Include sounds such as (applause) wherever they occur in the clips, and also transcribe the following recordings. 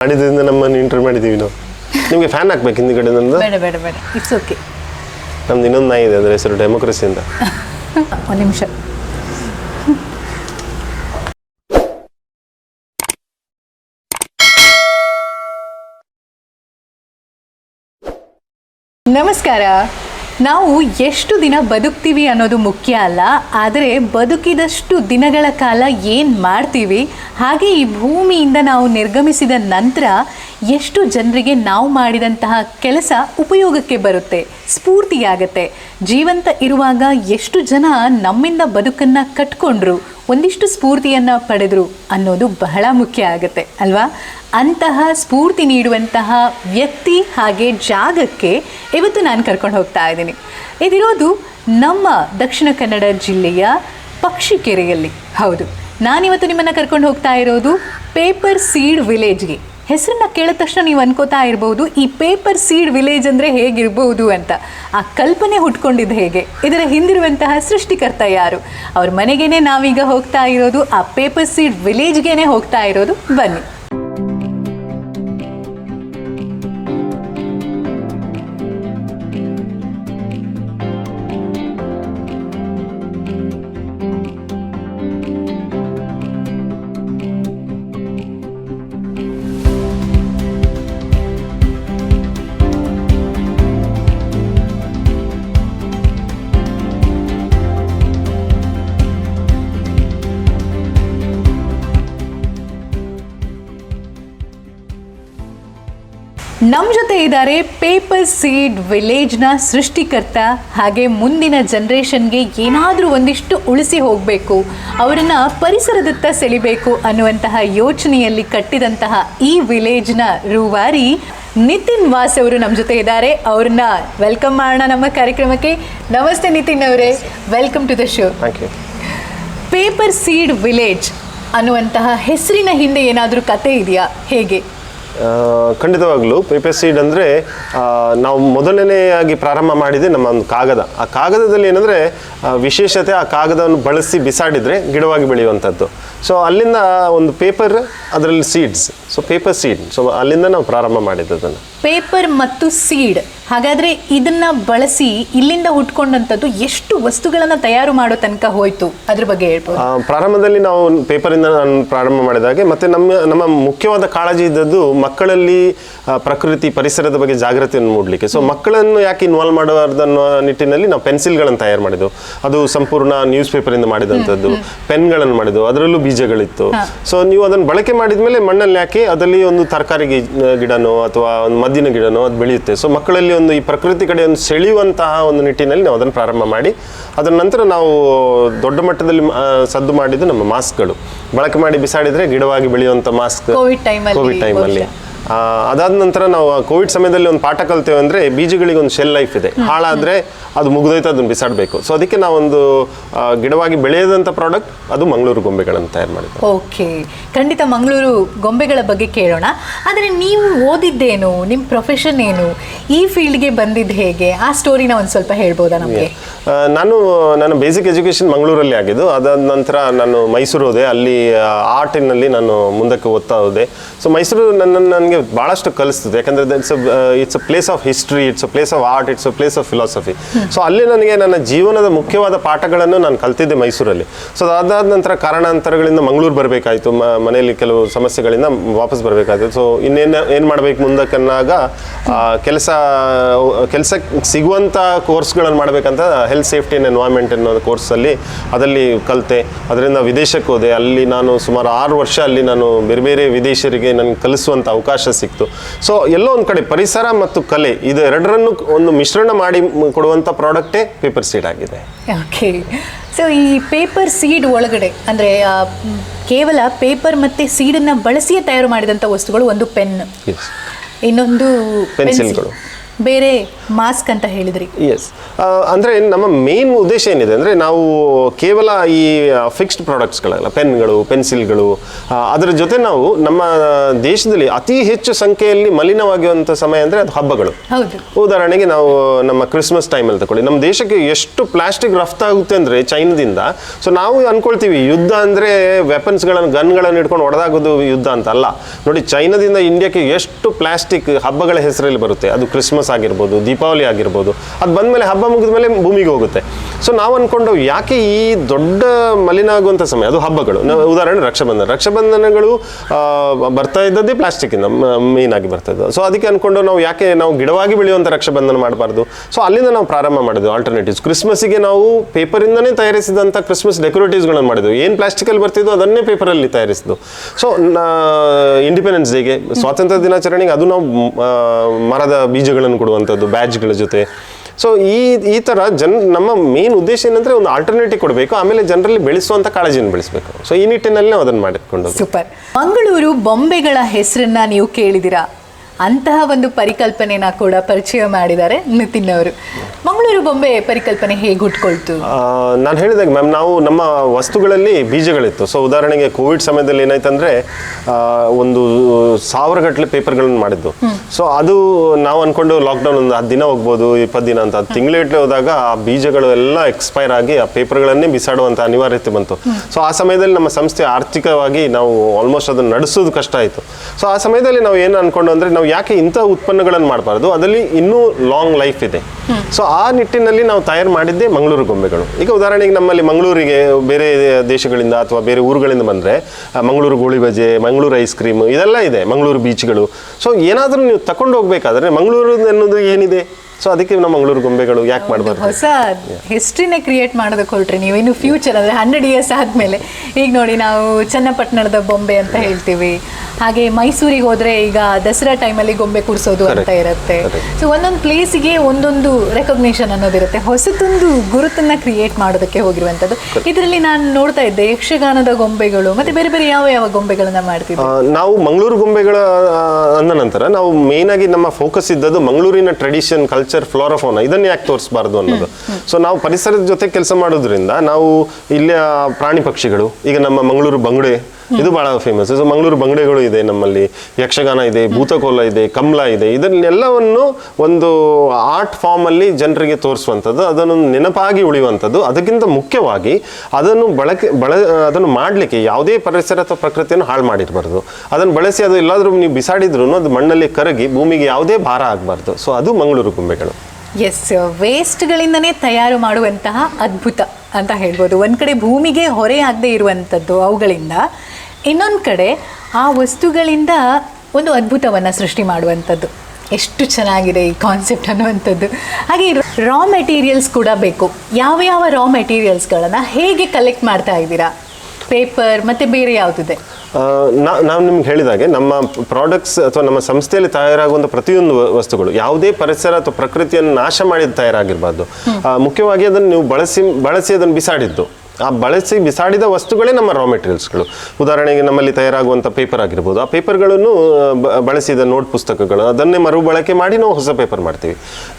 ಮಾಡಿದ್ರಿಂದ ನಮ್ಮನ್ನು ಇಂಟರ್ ಮಾಡಿದ್ದೀವಿ ನಾವು. ನಿಮಗೆ ಫ್ಯಾನ್ ಹಾಕ್ಬೇಕು ಹಿಂದ್ಗಡೆ ನಮ್ದು? ಬೇಡ ಬೇಡ ಬೇಡ. ಇಟ್ಸ್ ಓಕೆ ನಮ್ದು ಇನ್ನೊಂದು ನಾಯಿ ಇದೆ ಅದರ ಹೆಸರು ಡೆಮೋಕ್ರಸಿ ಅಂತ. (laughs) ಒಂದು ನಿಮಿಷ. ನಮಸ್ಕಾರ. ನಾವು ಎಷ್ಟು ದಿನ ಬದುಕ್ತೀವಿ ಅನ್ನೋದು ಮುಖ್ಯ ಅಲ್ಲ, ಆದರೆ ಬದುಕಿದಷ್ಟು ದಿನಗಳ ಕಾಲ ಏನು ಮಾಡ್ತೀವಿ, ಹಾಗೆ ಈ ಭೂಮಿಯಿಂದ ನಾವು ನಿರ್ಗಮಿಸಿದ ನಂತರ ಎಷ್ಟು ಜನರಿಗೆ ನಾವು ಮಾಡಿದಂತಹ ಕೆಲಸ ಉಪಯೋಗಕ್ಕೆ ಬರುತ್ತೆ, ಸ್ಫೂರ್ತಿಯಾಗತ್ತೆ. ಜೀವಂತ ಇರುವಾಗ ಎಷ್ಟು ಜನ ನಮ್ಮಿಂದ ಬದುಕನ್ನು ಕಟ್ಕೊಂಡ್ರು, ಒಂದಿಷ್ಟು ಸ್ಫೂರ್ತಿಯನ್ನು ಪಡೆದ್ರು ಅನ್ನೋದು ಬಹಳ ಮುಖ್ಯ ಆಗುತ್ತೆ, ಅಲ್ವಾ? ಅಂತಹ ಸ್ಫೂರ್ತಿ ನೀಡುವಂತಹ ವ್ಯಕ್ತಿ ಹಾಗೆ ಜಾಗಕ್ಕೆ ಇವತ್ತು ನಾನು ಕರ್ಕೊಂಡು ಹೋಗ್ತಾ ಇದ್ದೀನಿ. ಇದಿರೋದು ನಮ್ಮ ದಕ್ಷಿಣ ಕನ್ನಡ ಜಿಲ್ಲೆಯ ಪಕ್ಷಿಕೆರೆಯಲ್ಲಿ. ಹೌದು, ನಾನಿವತ್ತು ನಿಮ್ಮನ್ನು ಕರ್ಕೊಂಡು ಹೋಗ್ತಾ ಇರೋದು ಪೇಪರ್ ಸೀಡ್ ವಿಲೇಜ್ಗೆ. ಹೆಸರನ್ನ ಕೇಳಿದ ತಕ್ಷಣ ನೀವು ಅನ್ಕೋತಾ ಇರ್ಬೋದು, ಈ ಪೇಪರ್ ಸೀಡ್ ವಿಲೇಜ್ ಅಂದರೆ ಹೇಗಿರಬಹುದು ಅಂತ. ಆ ಕಲ್ಪನೆ ಹುಟ್ಕೊಂಡಿದ್ದು ಹೇಗೆ? ಇದರ ಹಿಂದಿರುವಂತಹ ಸೃಷ್ಟಿಕರ್ತ ಯಾರು? ಅವ್ರ ಮನೆಗೇನೆ ನಾವೀಗ ಹೋಗ್ತಾ ಇರೋದು, ಆ ಪೇಪರ್ ಸೀಡ್ ವಿಲೇಜ್ಗೇನೆ ಹೋಗ್ತಾ ಇರೋದು, ಬನ್ನಿ. ಇದ್ದಾರೆ. ಪೇಪರ್ ಸೀಡ್ ವಿಲೇಜ್ನ ಸೃಷ್ಟಿಕರ್ತ ಹಾಗೆ ಮುಂದಿನ ಜನ್ರೇಷನ್ಗೆ ಏನಾದರೂ ಒಂದಿಷ್ಟು ಉಳಿಸಿ ಹೋಗಬೇಕು. ಅವರನ್ನು ಪರಿಸರದತ್ತ ಸೆಳಿಬೇಕು ಅನ್ನುವಂತಹ ಯೋಚನೆಯಲ್ಲಿ ಕಟ್ಟಿದಂತಹ ಈ ವಿಲೇಜ್ನ ರೂವಾರಿ ನಿತಿನ್ ವಾಸ್ ಅವರು ನಮ್ಮ ಜೊತೆ ಇದ್ದಾರೆ. ಅವ್ರನ್ನ ವೆಲ್ಕಮ್ ಮಾಡೋಣ ನಮ್ಮ ಕಾರ್ಯಕ್ರಮಕ್ಕೆ. ನಮಸ್ತೆ ನಿತಿನ್ ಅವರೇ. Welcome to the show paper seed village ಅನ್ನುವಂತಹ ಹೆಸರಿನ ಹಿಂದೆ ಏನಾದರೂ ಕತೆ ಇದೆಯಾ? ಹೇಗೆ? ಖಂಡಿತವಾಗ್ಲೂ ಪೇಪರ್ ಸೀಡ್ ಅಂದರೆ ನಾವು ಮೊದಲನೆಯಾಗಿ ಪ್ರಾರಂಭ ಮಾಡಿದೆ ನಮ್ಮ ಒಂದು ಕಾಗದ. ಆ ಕಾಗದದಲ್ಲಿ ಏನಂದರೆ ವಿಶೇಷತೆ ಆ ಕಾಗದವನ್ನು ಬಳಸಿ ಬಿಸಾಡಿದರೆ ಗಿಡವಾಗಿ ಬೆಳೆಯುವಂಥದ್ದು. ಸೊ ಅಲ್ಲಿಂದ ಒಂದು ಪೇಪರ್ ಅದರಲ್ಲಿ seeds so paper seed so ಅಲ್ಲಿಂದ ನಾವು ಪ್ರಾರಂಭ ಮಾಡಿದ್ದು ಅದನ್ನು ಪೇಪರ್ ಮತ್ತು ಸೀಡ್ ಹಾಗಾದ್ರೆ ಇದನ್ನು ಬಳಸಿ ಇಲ್ಲಿಂದ ಹುಟ್ಕೊಂಡಂಥದ್ದು ಎಷ್ಟು ವಸ್ತುಗಳನ್ನು ತಯಾರು ಮಾಡೋ ತನಕ ಹೋಯಿತು? ಅದ್ರ ಬಗ್ಗೆ ಹೇಳ್ಬೋದು. ಪ್ರಾರಂಭದಲ್ಲಿ ನಾವು ಪೇಪರಿಂದ ನಾನು ಪ್ರಾರಂಭ ಮಾಡಿದಾಗೆ ಮತ್ತು ನಮ್ಮ ನಮ್ಮ ಮುಖ್ಯವಾದ ಕಾಳಜಿ ಇದ್ದದ್ದು ಮಕ್ಕಳಲ್ಲಿ ಪ್ರಕೃತಿ ಪರಿಸರದ ಬಗ್ಗೆ ಜಾಗೃತಿಯನ್ನು ಮೂಡಲಿಕ್ಕೆ. ಸೊ ಮಕ್ಕಳನ್ನು ಯಾಕೆ ಇನ್ವಾಲ್ವ್ ಮಾಡಬಾರ್ದು ಅನ್ನೋ ನಿಟ್ಟಿನಲ್ಲಿ ನಾವು ಪೆನ್ಸಿಲ್ಗಳನ್ನು ತಯಾರು ಮಾಡಿದ್ದು ಅದು ಸಂಪೂರ್ಣ ನ್ಯೂಸ್ ಪೇಪರಿಂದ ಮಾಡಿದಂಥದ್ದು ಪೆನ್ಗಳನ್ನು ಮಾಡಿದ್ದು ಅದರಲ್ಲೂ ಬೀಜಗಳಿತ್ತು. ಸೊ ನೀವು ಅದನ್ನು ಬಳಕೆ ಮಾಡಿದ ಮೇಲೆ ಮಣ್ಣಲ್ಲಿ ಯಾಕೆ ಅದರಲ್ಲಿ ಒಂದು ತರಕಾರಿ ಗಿ- ಗಿಡನೋ ಅಥವಾ ಒಂದು ಮದ್ದಿನ ಗಿಡನೋ ಅದು ಬೆಳೆಯುತ್ತೆ. ಸೊ ಮಕ್ಕಳಲ್ಲಿ ಒಂದು ಈ ಪ್ರಕೃತಿ ಕಡೆ ಒಂದು ಸೆಳೆಯುವಂತಹ ಒಂದು ನಿಟ್ಟಿನಲ್ಲಿ ನಾವು ಅದನ್ನು ಪ್ರಾರಂಭ ಮಾಡಿ ಅದರ ನಂತರ ನಾವು ದೊಡ್ಡ ಮಟ್ಟದಲ್ಲಿ ಸದ್ದು ಮಾಡಿದ್ದು ನಮ್ಮ ಮಾಸ್ಕ್ಗಳು. ಬಳಕೆ ಮಾಡಿ ಬಿಸಾಡಿದರೆ ಗಿಡವಾಗಿ ಬೆಳೆಯುವಂಥ ಮಾಸ್ಕ್ ಕೋವಿಡ್ ಟೈಮಲ್ಲಿ ಅದಾದ ನಂತರ ನಾವು ಕೋವಿಡ್ ಸಮಯದಲ್ಲಿ ಒಂದು ಪಾಠ ಕಲ್ತೇವೆ ಅಂದರೆ ಬೀಜಗಳಿಗೆ ಒಂದು ಶೆಲ್ ಲೈಫ್ ಇದೆ. ಹಾಳಾದರೆ ಅದು ಮುಗಿದೋಯ್ತು ಅದನ್ನು ಬಿಸಾಡಬೇಕು. ಸೊ ಅದಕ್ಕೆ ನಾವೊಂದು ಗಿಡವಾಗಿ ಬೆಳೆಯದಂಥ ಪ್ರಾಡಕ್ಟ್ ಅದು ಮಂಗಳೂರು ಗೊಂಬೆಗಳನ್ನು ತಯಾರು ಮಾಡಿದ್ದು. ಓಕೆ. ಖಂಡಿತ ಮಂಗಳೂರು ಗೊಂಬೆಗಳ ಬಗ್ಗೆ ಕೇಳೋಣ. ಆದರೆ ನೀವು ಓದಿದ್ದೇನು? ನಿಮ್ಮ ಪ್ರೊಫೆಷನ್ ಏನು? ಈ ಫೀಲ್ಡ್ಗೆ ಬಂದಿದ್ದು ಹೇಗೆ? ಆ ಸ್ಟೋರಿನ ಒಂದು ಸ್ವಲ್ಪ ಹೇಳ್ಬೋದಾ ನಮಗೆ? ನಾನು ನನ್ನ ಬೇಸಿಕ್ ಎಜುಕೇಷನ್ ಮಂಗಳೂರಲ್ಲಿ ಆಗಿದ್ದು. ಅದಾದ ನಂತರ ನಾನು ಮೈಸೂರು ಹೋದೆ. ಅಲ್ಲಿ ಆರ್ಟಿನಲ್ಲಿ ನಾನು ಮುಂದಕ್ಕೆ ಓದ್ತಾ ಹೋದೆ. ಸೊ ಮೈಸೂರು ನನ್ನ ನನಗೆ ಭಾಳಷ್ಟು ಕಲಿಸ್ತದೆ ಯಾಕಂದರೆ it's it's a place of history it's a place of art it's a place of philosophy so ಅಲ್ಲಿ ನನಗೆ ನನ್ನ ಜೀವನದ ಮುಖ್ಯವಾದ ಪಾಠಗಳನ್ನು ನಾನು ಕಲ್ತಿದ್ದೆ ಮೈಸೂರಲ್ಲಿ. ಸೊ ಅದಾದ ನಂತರ ಕಾರಣಾಂತರಗಳಿಂದ ಮಂಗಳೂರು ಬರಬೇಕಾಯಿತು. ಮನೆಯಲ್ಲಿ ಕೆಲವು ಸಮಸ್ಯೆಗಳಿಂದ ವಾಪಸ್ ಬರಬೇಕಾಯಿತು. ಸೊ ಇನ್ನೇನು, ಏನು ಮಾಡಬೇಕು ಮುಂದಕ್ಕೆ ಅನ್ನಾಗ ಕೆಲಸ ಕೆಲಸ ಸಿಗುವಂಥ ಕೋರ್ಸ್ಗಳನ್ನು ಮಾಡಬೇಕಂತ ಹೆಲ್ತ್ ಸೇಫ್ಟಿ ಆ್ಯಂಡ್ ಎನ್ವೈರ್ಮೆಂಟ್ ಅನ್ನೋ ಕೋರ್ಸಲ್ಲಿ ಅದರಲ್ಲಿ ಕಲಿತೆ. ಅದರಿಂದ ವಿದೇಶಕ್ಕೆ ಹೋದೆ. ಅಲ್ಲಿ ನಾನು ಸುಮಾರು ಆರು ವರ್ಷ ಅಲ್ಲಿ ನಾನು ಬೇರೆ ಬೇರೆ ವಿದೇಶರಿಗೆ ನನಗೆ ಕಲಿಸುವಂಥ ಅವಕಾಶ ಸಿಕ್ತು. ಸೊ ಎಲ್ಲೋ ಒಂದು ಕಡೆ ಪರಿಸರ ಮತ್ತು ಕಲೆ, ಇದು ಎರಡರನ್ನು ಒಂದು ಮಿಶ್ರಣ ಮಾಡಿ ಮ್- ಕೊಡುವಂಥ ಪ್ರಾಡಕ್ಟೇ ಪೇಪರ್ ಸೀಡ್ ಆಗಿದೆ. ಓಕೆ ಸೊ ಈ ಪೇಪರ್ ಸೀಡ್ ಒಳಗಡೆ ಅಂದರೆ ಕೇವಲ ಪೇಪರ್ ಮತ್ತು ಸೀಡನ್ನು ಬಳಸಿಯೇ ತಯಾರು ಮಾಡಿದಂಥ ವಸ್ತುಗಳು ಒಂದು ಪೆನ್ ಇನ್ನೊಂದು ಪೆನ್ಸಿಲ್ಗಳು. ಬೇರೆ ಮಾಸ್ಕ್ ಅಂತ ಹೇಳಿದ್ರಿ. ಎಸ್ ಅಂದ್ರೆ ನಮ್ಮ ಮೇನ್ ಉದ್ದೇಶ ಏನಿದೆ ಅಂದರೆ ನಾವು ಕೇವಲ ಈ ಫಿಕ್ಸ್ಡ್ ಪ್ರಾಡಕ್ಟ್ಸ್ಗಳಲ್ಲ ಪೆನ್ಗಳು ಪೆನ್ಸಿಲ್ಗಳು ಅದರ ಜೊತೆ ನಾವು ನಮ್ಮ ದೇಶದಲ್ಲಿ ಅತಿ ಹೆಚ್ಚು ಸಂಖ್ಯೆಯಲ್ಲಿ ಮಲಿನವಾಗಿರುವಂಥ ಸಮಯ ಅಂದರೆ ಅದು ಹಬ್ಬಗಳು. ಉದಾಹರಣೆಗೆ ನಾವು ನಮ್ಮ ಕ್ರಿಸ್ಮಸ್ ಟೈಮಲ್ಲಿ ತಗೊಳ್ಳಿ ನಮ್ಮ ದೇಶಕ್ಕೆ ಎಷ್ಟು ಪ್ಲಾಸ್ಟಿಕ್ ರಫ್ತಾಗುತ್ತೆ ಅಂದರೆ ಚೈನಾದಿಂದ ಸೊ ನಾವು ಅನ್ಕೊಳ್ತೀವಿ ಯುದ್ಧ ಅಂದರೆ ವೆಪನ್ಸ್ಗಳನ್ನು ಗನ್ಗಳನ್ನು ಇಟ್ಕೊಂಡು ಹೊಡೆದಾಗೋದು ಯುದ್ಧ ಅಂತ ಅಲ್ಲ ನೋಡಿ ಚೈನಾದಿಂದ ಇಂಡಿಯಾಕ್ಕೆ ಎಷ್ಟು ಪ್ಲಾಸ್ಟಿಕ್ ಹಬ್ಬಗಳ ಹೆಸರಲ್ಲಿ ಬರುತ್ತೆ. ಅದು ಕ್ರಿಸ್ಮಸ್ ಆಗಿರ್ಬೋದು ದೀಪಾವಳಿ ಆಗಿರ್ಬೋದು. ಅದು ಬಂದಮೇಲೆ ಹಬ್ಬ ಮುಗಿದ ಮೇಲೆ ಭೂಮಿಗೆ ಹೋಗುತ್ತೆ. ಸೊ ನಾವು ಅಂದ್ಕೊಂಡು ಯಾಕೆ ಈ ದೊಡ್ಡ ಮಲಿನ ಆಗುವಂಥ ಸಮಯ, ಅದು ಹಬ್ಬಗಳು. ಉದಾಹರಣೆ ರಕ್ಷಾಬಂಧನ. ರಕ್ಷಾಬಂಧನಗಳು ಬರ್ತಾ ಇದ್ದದ್ದೇ ಪ್ಲಾಸ್ಟಿಕ್ಕಿಂದ ಮೇನ್ ಆಗಿ ಬರ್ತಾ ಇದ್ದು ಸೊ ಅದಕ್ಕೆ ಅಂದ್ಕೊಂಡು ನಾವು ಯಾಕೆ ನಾವು ಗಿಡವಾಗಿ ಬೆಳೆಯುವಂಥ ರಕ್ಷಾಬಂಧನ ಮಾಡಬಾರ್ದು. ಸೊ ಅಲ್ಲಿಂದ ನಾವು ಪ್ರಾರಂಭ ಮಾಡಿದ್ವಿ ಆಲ್ಟರ್ನೇಟಿವ್ಸ್ ಕ್ರಿಸ್ಮಸ್ಸಿಗೆ ನಾವು ಪೇಪರಿಂದನೇ ತಯಾರಿಸಿದಂಥ ಕ್ರಿಸ್ಮಸ್ ಡೆಕೋರೇಟಿವ್ಸ್ಗಳನ್ನು ಮಾಡಿದ್ವಿ. ಏನು ಪ್ಲಾಸ್ಟಿಕಲ್ಲಿ ಬರ್ತಿದ್ದೋ ಅದನ್ನೇ ಪೇಪರಲ್ಲಿ ತಯಾರಿಸಿದ್ದು ಸೊ ಇಂಡಿಪೆಂಡೆನ್ಸ್ ಡೇಗೆ ಸ್ವಾತಂತ್ರ್ಯ ದಿನಾಚರಣೆಗೆ ಅದು ನಾವು ಮರದ ಬೀಜಗಳನ್ನು ಕೊಡುವಂಥದ್ದು ಬ್ಯಾಡ್ಜ್ಗಳ ಜೊತೆ. ಸೊ ಈ ಈ ಥರ ಜನ್, ನಮ್ಮ ಮೇನ್ ಉದ್ದೇಶ ಏನಂದರೆ ಒಂದು ಆಲ್ಟರ್ನೇಟಿವ್ ಕೊಡಬೇಕು, ಆಮೇಲೆ ಜನರಲ್ಲಿ ಬೆಳೆಸುವಂಥ ಕಾಳಜಿಯನ್ನು ಬೆಳೆಸಬೇಕು. ಸೊ ಈ ನಿಟ್ಟಿನಲ್ಲಿ ನಾವು ಅದನ್ನು ಮಾಡಿಕೊಂಡು ಸೂಪರ್ ಮಂಗಳೂರು, ಬೊಂಬೆಗಳ ಹೆಸರನ್ನ ನೀವು ಕೇಳಿದಿರಾ? ಅಂತಹ ಒಂದು ಪರಿಕಲ್ಪನೆನ ಕೂಡ ಪರಿಚಯ ಮಾಡಿದ್ದಾರೆ ನಿತಿನ್ ಅವರು. ಮಂಗಳೂರು ಬೊಂಬೆ ಪರಿಕಲ್ಪನೆ ಹೇಗೆ ಹುಟ್ಕೊಳ್ತು ನಾನು ಹೇಳಿದಾಗ ಮ್ಯಾಮ್ ನಾವು ನಮ್ಮ ವಸ್ತುಗಳಲ್ಲಿ ಬೀಜಗಳಿತ್ತು. ಸೊ ಉದಾಹರಣೆಗೆ ಕೋವಿಡ್ ಸಮಯದಲ್ಲಿ ಏನಾಯ್ತಂದ್ರೆ ಒಂದು ಸಾವಿರ ಗಟ್ಟಲೆ ಪೇಪರ್ಗಳನ್ನು ಮಾಡಿದ್ದು. ಸೊ ಅದು ನಾವು ಅನ್ಕೊಂಡು ಲಾಕ್ಡೌನ್ ಒಂದು ಹತ್ತು ದಿನ ಹೋಗ್ಬೋದು ಇಪ್ಪತ್ತು ದಿನ ಅಂತ ಅದು ತಿಂಗಳಗಟ್ಟಲೆ ಹೋದಾಗ ಆ ಬೀಜಗಳು ಎಲ್ಲ ಎಕ್ಸ್ಪೈರ್ ಆಗಿ ಆ ಪೇಪರ್ಗಳನ್ನೇ ಬಿಸಾಡುವಂಥ ಅನಿವಾರ್ಯತೆ ಬಂತು. ಸೊ ಆ ಸಮಯದಲ್ಲಿ ನಮ್ಮ ಸಂಸ್ಥೆ ಆರ್ಥಿಕವಾಗಿ ನಾವು ಆಲ್ಮೋಸ್ಟ್ ಅದನ್ನು ನಡೆಸೋದು ಕಷ್ಟ ಆಯಿತು. ಸೊ ಆ ಸಮಯದಲ್ಲಿ ನಾವು ಏನು ಅನ್ಕೊಂಡು ಅಂದರೆ ನಾವು ಯಾಕೆ ಇಂಥ ಉತ್ಪನ್ನಗಳನ್ನು ಮಾಡಬಾರ್ದು? ಅದರಲ್ಲಿ ಇನ್ನೂ ಲಾಂಗ್ ಲೈಫ್ ಇದೆ. ಸೊ ಆ ನಿಟ್ಟಿನಲ್ಲಿ ನಾವು ತಯಾರು ಮಾಡಿದ್ದೇ ಮಂಗಳೂರು ಗೊಂಬೆಗಳು. ಈಗ ಉದಾಹರಣೆಗೆ ನಮ್ಮಲ್ಲಿ ಮಂಗಳೂರಿಗೆ ಬೇರೆ ದೇಶಗಳಿಂದ ಅಥವಾ ಬೇರೆ ಊರುಗಳಿಂದ ಬಂದರೆ ಮಂಗಳೂರು ಗೋಳಿ ಬಜೆ, ಮಂಗಳೂರು ಐಸ್ ಕ್ರೀಮ್ ಇದೆಲ್ಲ ಇದೆ, ಮಂಗಳೂರು ಬೀಚ್ಗಳು ಸೊ ಏನಾದರೂ ನೀವು ತಗೊಂಡು ಹೋಗಬೇಕಾದ್ರೆ ಮಂಗಳೂರು ಅನ್ನೋದು ಏನಿದೆ? ಸೊ ಅದಕ್ಕೆ ನಮ್ಮ ಮಂಗಳೂರು ಗೊಂಬೆಗಳು ಯಾಕೆ ಮಾಡಬಾರ್ದು? ಹೊಸ ಹಿಸ್ಟ್ರಿನೇ ಕ್ರಿಯೇಟ್ ಮಾಡೋದಕ್ಕೆ ಹೊರಟ್ರಿ ನೀವು. ಇನ್ನು ಫ್ಯೂಚರ್ ಅಂದರೆ ಹಂಡ್ರೆಡ್ ಇಯರ್ಸ್ ಆದಮೇಲೆ. ಈಗ ನೋಡಿ ನಾವು ಚನ್ನಪಟ್ಟಣದ ಬೊಂಬೆ ಅಂತ ಹೇಳ್ತೀವಿ. ಹಾಗೆ ಮೈಸೂರಿಗೆ ಹೋದರೆ ಈಗ ದಸರಾ ಟೈಮಲ್ಲಿ ಗೊಂಬೆ ಕೂರಿಸೋದು ಅಂತ ಇರುತ್ತೆ. ಸೊ ಒಂದೊಂದು ಪ್ಲೇಸಿಗೆ ಒಂದೊಂದು ರೆಕಗ್ನೇಷನ್ ಅನ್ನೋದಿರುತ್ತೆ ಹೊಸತೊಂದು ಗುರುತನ್ನು ಕ್ರಿಯೇಟ್ ಮಾಡೋದಕ್ಕೆ ಹೋಗಿರುವಂಥದ್ದು. ಇದರಲ್ಲಿ ನಾನು ನೋಡ್ತಾ ಇದ್ದೆ ಯಕ್ಷಗಾನದ ಗೊಂಬೆಗಳು ಮತ್ತು ಬೇರೆ ಬೇರೆ ಯಾವ ಯಾವ ಗೊಂಬೆಗಳನ್ನು ಮಾಡ್ತೀವಿ ನಾವು ಮಂಗಳೂರು ಗೊಂಬೆಗಳ ಅಂದ ನಂತರ ನಾವು ಮೇಯ್ನಾಗಿ ನಮ್ಮ ಫೋಕಸ್ ಇದ್ದದ್ದು ಮಂಗಳೂರಿನ ಟ್ರೆಡಿಷನ್ ಕಲ್ಚರ್ ಫ್ಲೋರಫೋನ ಇದನ್ನ ಯಾಕೆ ತೋರಿಸಬಾರ್ದು ಅನ್ನೋದು. ಸೊ ನಾವು ಪರಿಸರದ ಜೊತೆ ಕೆಲಸ ಮಾಡೋದ್ರಿಂದ ನಾವು ಇಲ್ಲಿಯ ಪ್ರಾಣಿ ಪಕ್ಷಿಗಳು, ಈಗ ನಮ್ಮ ಮಂಗಳೂರು ಬಂಗುಡೆ ಇದು ಬಹಳ ಫೇಮಸ್ ಸೊ ಮಂಗಳೂರು ಬಂಗಡೆಗಳು ಇದೆ ನಮ್ಮಲ್ಲಿ. ಯಕ್ಷಗಾನ ಇದೆ, ಭೂತಕೋಲ ಇದೆ, ಕಮಲ ಇದೆ. ಇದನ್ನೆಲ್ಲವನ್ನು ಒಂದು ಆರ್ಟ್ ಫಾರ್ಮ್ ಅಲ್ಲಿ ಜನರಿಗೆ ತೋರಿಸುವಂಥದ್ದು, ಅದನ್ನು ನೆನಪಾಗಿ ಉಳಿಯುವಂಥದ್ದು, ಅದಕ್ಕಿಂತ ಮುಖ್ಯವಾಗಿ ಅದನ್ನು ಬಳಕೆ, ಬಳ, ಅದನ್ನು ಮಾಡಲಿಕ್ಕೆ ಯಾವುದೇ ಪರಿಸರ ಅಥವಾ ಪ್ರಕೃತಿಯನ್ನು ಹಾಳು ಮಾಡಿರಬಾರ್ದು. ಅದನ್ನು ಬಳಸಿ ಅದು ಎಲ್ಲಾದರೂ ನೀವು ಬಿಸಾಡಿದ್ರು ಅದು ಮಣ್ಣಲ್ಲಿ ಕರಗಿ ಭೂಮಿಗೆ ಯಾವುದೇ ಭಾರ ಆಗಬಾರ್ದು. ಸೊ ಅದು ಮಂಗಳೂರು ಗೊಂಬೆಗಳು. ಎಸ್ ವೇಸ್ಟ್ಗಳಿಂದನೇ ತಯಾರು ಮಾಡುವಂತಹ ಅದ್ಭುತ ಅಂತ ಹೇಳ್ಬೋದು. ಒಂದು ಕಡೆ ಭೂಮಿಗೆ ಹೊರೆ ಆಗದೆ ಇರುವಂಥದ್ದು ಅವುಗಳಿಂದ ಇನ್ನೊಂದು ಕಡೆ ಆ ವಸ್ತುಗಳಿಂದ ಒಂದು ಅದ್ಭುತವನ್ನು ಸೃಷ್ಟಿ ಮಾಡುವಂಥದ್ದು. ಎಷ್ಟು ಚೆನ್ನಾಗಿದೆ ಈ ಕಾನ್ಸೆಪ್ಟ್ ಅನ್ನುವಂಥದ್ದು. ಹಾಗೆ ರಾ ಮೆಟೀರಿಯಲ್ಸ್ ಕೂಡ ಬೇಕು. ಯಾವ ಯಾವ ರಾ ಮೆಟೀರಿಯಲ್ಸ್ಗಳನ್ನು ಹೇಗೆ ಕಲೆಕ್ಟ್ ಮಾಡ್ತಾ ಇದ್ದೀರಾ? ಪೇಪರ್ ಮತ್ತು ಬೇರೆ ಯಾವುದಿದೆ? ನಾವು ನಿಮ್ಗೆ ಹೇಳಿದಾಗೆ ನಮ್ಮ ಪ್ರಾಡಕ್ಟ್ಸ್ ಅಥವಾ ನಮ್ಮ ಸಂಸ್ಥೆಯಲ್ಲಿ ತಯಾರಾಗುವಂಥ ಪ್ರತಿಯೊಂದು ವಸ್ತುಗಳು ಯಾವುದೇ ಪರಿಸರ ಅಥವಾ ಪ್ರಕೃತಿಯನ್ನು ನಾಶ ಮಾಡಿದ ತಯಾರಾಗಿರ್ಬಾರ್ದು. ಮುಖ್ಯವಾಗಿ ಅದನ್ನು ನೀವು ಬಳಸಿ ಬಳಸಿ ಅದನ್ನು ಬಿಸಾಡಿದ್ದು. ಆ ಬಳಸಿ ಬಿಸಾಡಿದ ವಸ್ತುಗಳೇ ನಮ್ಮ ರಾ ಮೆಟೀರಿಯಲ್ಸ್ಗಳು ಉದಾಹರಣೆಗೆ ನಮ್ಮಲ್ಲಿ ತಯಾರಾಗುವಂಥ ಪೇಪರ್ ಆಗಿರ್ಬೋದು. ಆ ಪೇಪರ್ಗಳನ್ನು ಬಳಸಿದ ನೋಟ್ ಪುಸ್ತಕಗಳು, ಅದನ್ನೇ ಮರುಬಳಕೆ ಮಾಡಿ ನಾವು ಹೊಸ ಪೇಪರ್ ಮಾಡ್ತೀವಿ.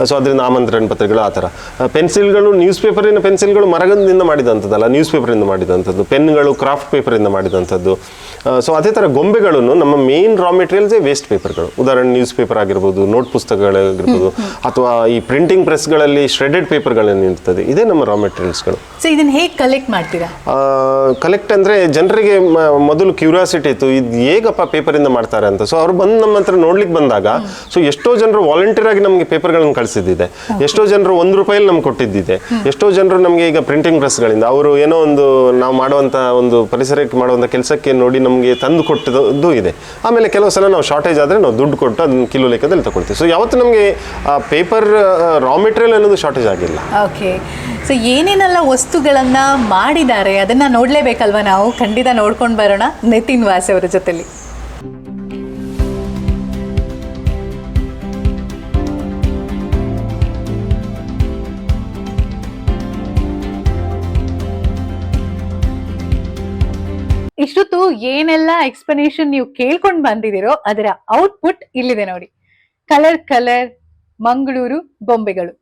ಸೊ ಅದರಿಂದ ಆಮಂತ್ರಣ ಪತ್ರಗಳು ಆ ಥರ. ಪೆನ್ಸಿಲ್ಗಳು ನ್ಯೂಸ್ ಪೇಪರಿನ ಪೆನ್ಸಿಲ್ಗಳು ಮರಗದಿಂದ ಮಾಡಿದಂಥದ್ದಲ್ಲ ನ್ಯೂಸ್ ಪೇಪರಿಂದ ಮಾಡಿದಂಥದ್ದು. ಪೆನ್ಗಳು ಕ್ರಾಫ್ಟ್ ಪೇಪರಿಂದ ಮಾಡಿದಂಥದ್ದು. ಸೊ ಅದೇ ಥರ ಗೊಂಬೆಗಳನ್ನು ನಮ್ಮ ಮೇನ್ ರಾ ಮೆಟೀರಿಯಲ್ಸೇ ವೇಸ್ಟ್ ಪೇಪರ್ಗಳು ಉದಾಹರಣೆ ನ್ಯೂಸ್ ಪೇಪರ್ ಆಗಿರ್ಬೋದು ನೋಟ್ ಪುಸ್ತಕಗಳಾಗಿರ್ಬೋದು ಅಥವಾ ಈ ಪ್ರಿಂಟಿಂಗ್ ಪ್ರೆಸ್ಗಳಲ್ಲಿ ಶ್ರೆಡೆಡ್ ಪೇಪರ್ಗಳನ್ನು ಇರ್ತದೆ. ಇದೇ ನಮ್ಮ ರಾ ಮೆಟೀರಿಯಲ್ಸ್ಗಳು ಸೊ ಇದನ್ನು ಹೇಗೆ ಕಲೆಕ್ಟ್ ಮಾಡ್ತೀರಾ? ಕಲೆಕ್ಟ್ ಅಂದರೆ ಜನರಿಗೆ ಮೊದಲು ಕ್ಯೂರಿಯಾಸಿಟಿ ಇತ್ತು. ಇದು ಹೇಗಪ್ಪ ಪೇಪರಿಂದ ಮಾಡ್ತಾರೆ ಅಂತ. ಸೊ ಅವ್ರು ಬಂದು ನಮ್ಮ ಹತ್ರ ನೋಡ್ಲಿಕ್ಕೆ ಬಂದಾಗ ಸೊ ಎಷ್ಟೋ ಜನರು ವಾಲಂಟಿಯರ್ ಆಗಿ ನಮಗೆ ಪೇಪರ್ಗಳನ್ನು ಕಳಿಸಿದ್ದಿದೆ. ಎಷ್ಟೋ ಜನರು ಒಂದು ರೂಪಾಯಲ್ಲಿ ನಮ್ಗೆ ಕೊಟ್ಟಿದ್ದಿದೆ. ಎಷ್ಟೋ ಜನರು ನಮಗೆ ಈಗ ಪ್ರಿಂಟಿಂಗ್ ಪ್ರೆಸ್ಗಳಿಂದ ಅವರು ಏನೋ ಒಂದು ನಾವು ಮಾಡುವಂಥ ಒಂದು ಪರಿಸರಕ್ಕೆ ಮಾಡುವಂಥ ಕೆಲಸಕ್ಕೆ ನೋಡಿ ನಮಗೆ ತಂದು ಕೊಟ್ಟದ್ದು ಇದೆ. ಆಮೇಲೆ ಕೆಲವು ಸಲ ನಾವು ಶಾರ್ಟೇಜ್ ಆದರೆ ನಾವು ದುಡ್ಡು ಕೊಟ್ಟು ಅದನ್ನ ಕಿಲೋ ಲೆಕ್ಕದಲ್ಲಿ ತಗೊಳ್ತೀವಿ. ಸೊ ಯಾವತ್ತು ನಮಗೆ ಪೇಪರ್ ರಾ ಮೆಟೀರಿಯಲ್ ಅನ್ನೋದು ಶಾರ್ಟೇಜ್ ಆಗಿಲ್ಲ. ಓಕೆ ಸೊ ಏನೇನೆಲ್ಲ ವಸ್ತುಗಳನ್ನು ಮಾಡಿದ್ದಾರೆ, ಅದನ್ನ ನೋಡಲೇಬೇಕಲ್ವ ನಾವು? ಖಂಡಿತ ನೋಡ್ಕೊಂಡು ಬರೋಣ ನಿತಿನ್ ವಾಸ್ ಅವರ ಜೊತೆಲಿ. ಇಷ್ಟೊತ್ತು ಏನೆಲ್ಲ ಎಕ್ಸ್ಪ್ಲನೇಷನ್ ನೀವು ಕೇಳ್ಕೊಂಡು ಬಂದಿದ್ದೀರೋ, ಅದರ ಔಟ್ಪುಟ್ ಇಲ್ಲಿದೆ ನೋಡಿ. ಕಲರ್ ಕಲರ್ ಮಂಗಳೂರು, ಬೊಂಬೆಗಳು.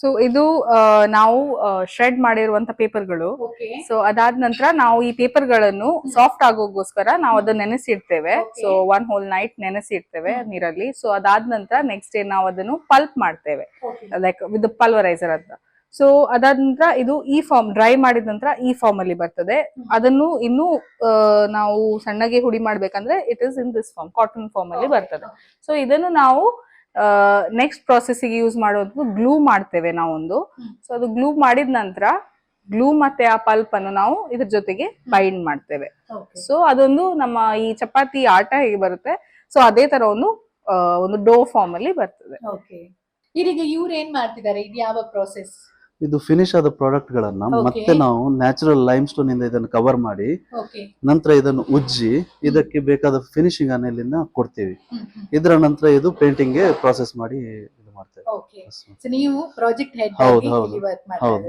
ಸೊ ಇದು ನಾವು ಶ್ರೆಡ್ ಮಾಡಿರುವಂತ ಪೇಪರ್ಗಳು ಸೊ ಅದಾದ ನಂತರ ನಾವು ಈ ಪೇಪರ್ಗಳನ್ನು ಸಾಫ್ಟ್ ಆಗೋಗೋಸ್ಕರ ನಾವು ಅದನ್ನ ನೆನೆಸಿಡ್ತೇವೆ. ಸೊ ಒನ್ ಹೋಲ್ ನೈಟ್ ನೆನೆಸಿಡ್ತೇವೆ ನೀರಲ್ಲಿ. ಸೊ ಅದಾದ ನಂತರ ನೆಕ್ಸ್ಟ್ ಡೇ ನಾವು ಅದನ್ನು ಪಲ್ಪ್ ಮಾಡ್ತೇವೆ. ಲೈಕ್ ವಿತ್ ಪಲ್ವರೈಸರ್ ಅಂತ. ಸೊ ಅದಾದ ನಂತರ ಇದು ಈ ಫಾರ್ಮ್ ಡ್ರೈ ಮಾಡಿದ ನಂತರ ಈ ಫಾರ್ಮ್ ಅಲ್ಲಿ ಬರ್ತದೆ. ಅದನ್ನು ಇನ್ನು ನಾವು ಸಣ್ಣಗೆ ಹುಡಿ ಮಾಡ್ಬೇಕಂದ್ರೆ it is in this form cotton form ಅಲ್ಲಿ ಬರ್ತದೆ. ಸೊ ಇದನ್ನು ನಾವು ನೆಕ್ಸ್ಟ್ಗೆ ಯೂಸ್ ಮಾಡೋದು ಗ್ಲೂ ಮಾಡ್ತೇವೆ ನಾವೊಂದು. ಸೊ ಅದು ಗ್ಲೂ ಮಾಡಿದ ನಂತರ ಗ್ಲೂ ಮತ್ತೆ ಆ ಪಲ್ಪ್ ಅನ್ನು ನಾವು ಇದ್ರ ಜೊತೆಗೆ ಬೈಂಡ್ ಮಾಡ್ತೇವೆ. ಸೊ ಅದೊಂದು ನಮ್ಮ ಈ ಚಪಾತಿ ಆಟ ಹೇಗೆ ಬರುತ್ತೆ. ಸೊ ಅದೇ ತರ ಒಂದು ಒಂದು ಡೋ ಫಾರ್ಮ್ ಅಲ್ಲಿ ಬರ್ತದೆ. ಓಕೆ ಇವ್ರು ಏನ್ ಮಾಡ್ತಿದ್ದಾರೆ? ಇದು ಯಾವ ಪ್ರೋಸೆಸ್ ಇದು ಫಿನಿಶ್ ಆದ ಪ್ರಾಡಕ್ಟ್ ಗಳನ್ನ ಮತ್ತೆ ನಾವು ನ್ಯಾಚುರಲ್ ಲೈಮ್ ಸ್ಟೋನ್ ಇಂದ ಇದನ್ನು ಕವರ್ ಮಾಡಿ ನಂತರ ಇದನ್ನು ಉಜ್ಜಿ ಇದಕ್ಕೆ ಬೇಕಾದ ಫಿನಿಶಿಂಗ್ ಅನ್ನ ಕೊಡ್ತೀವಿ. ಇದರ ನಂತರ ಇದು ಪೇಂಟಿಂಗ್ಗೆ ಪ್ರಾಸೆಸ್ ಮಾಡಿ ಇದು ಮಾಡ್ತೇವೆ. ನೀವು ಪ್ರಾಜೆಕ್ಟ್ ಹೌದು, ಹೌದು. ಹೌದು.